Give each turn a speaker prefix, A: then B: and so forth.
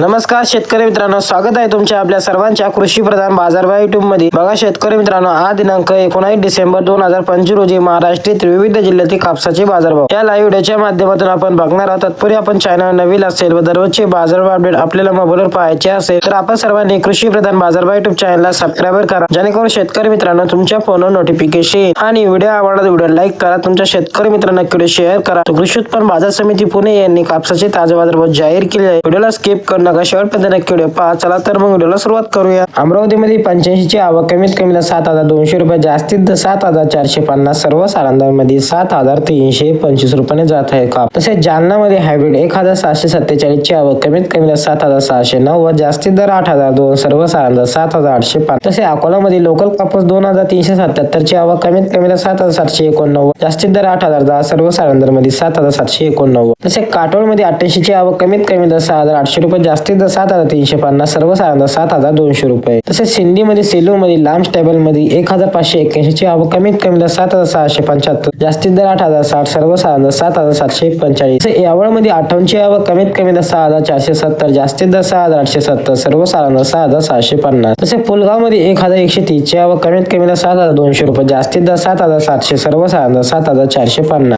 A: नमस्कार शेतकरी मित्रांनो स्वागत आहे तुमच्या आपल्या सर्वांच्या कृषी प्रधान बाजारभाव युट्यूबमध्ये. बघा शेतकरी मित्रांनो हा दिनांक एकोणावीस डिसेंबर दोन हजार पंचवीस रोजी महाराष्ट्रातील विविध जिल्ह्यातील कापसाचे बाजारभाव. या लाईव्ह व्हिडिओच्या माध्यमातून आपण बघणार आहोत. तत्पूर्वी आपण चॅनल नवीन असेल व दररोजचे बाजारभाव अपडेट आपल्याला मोबाईलवर पाहायचे असेल तर आपण सर्वांनी कृषी प्रधान बाजारभाव युट्यूब चॅनलला सबस्क्राईब करा. जेणेकरून शेतकरी मित्रांनो तुमच्या फोनवर नोटिफिकेशन आणि व्हिडिओ आवडला व्हिडिओ लाईक करा. तुमच्या शेतकरी मित्रांना व्हिडिओ शेअर करा. कृषी उत्पन्न बाजार समिती पुणे यांनी कापसाचे ताजे बाजारभाव जाहीर केले व्हिडिओला स्किप करणं नका शेवटपर्यंत नक्की व्हिडिओ पहा. चला तर मग व्हिडिओला सुरुवात करूया. अमरावतीमध्ये पंच्याऐंशीची आवक कमीत कमी सात हजार दोनशे रुपये जास्तीत सात हजार चारशे पन्नास सर्व सारांमध्ये सात हजार तीनशे पंचवीस रुपयाने जात आहे काप तसेच जालनामध्ये हायब्रिड एक हजार सातशे सत्तेचाळीस ची आवक कमीत कमी सात हजार सहाशे नऊ व जास्तीत दर आठ हजार दोन सर्व सारांदा सात हजार आठशे पाच तसे अकोलामध्ये लोकल कापूस दोन हजार तीनशे सत्याहत्तर ची आवक कमीत कमी सात हजार सातशे एकोणनव्वद. जास्तीत दर आठ हजार दहा सर्व सारांदरमध्ये सात हजार सातशे एकोणनव्वद. तसे काटोळमध्ये अठ्ठ्याऐंशी ची आवक कमीत कमी दर सहा हजार आठशे रुपये जास्त जास्तीत दर सात हजार तीनशे पन्नास सर्वसाधारण सात हजार दोनशे रुपये. तसेच सिंधीमध्ये सेलूमध्ये लांब स्टेबलमध्ये एक हजार पाचशे एक्क्याऐंशी ची आवक कमीत कमी दर सात हजार सहाशे पंच्याहत्तर जास्तीत दर आठ हजार साठ सर्वसाधारण सात हजार सातशे पंचाळीस. यावळमध्ये अठ्ठावन्नची आवक कमीत कमी दर सहा हजार चारशे सत्तर जास्तीत दर सहा हजार आठशे सत्तर सर्वसाधारण सहा हजार सहाशे पन्नास. तसे पुलगावमध्ये एक हजार एकशे तीसच्या व आवक कमीत कमी दर सात हजार दोनशे रुपये जास्तीत दर सात हजार सातशे सर्वसाधारण सात हजार चारशे पन्नास.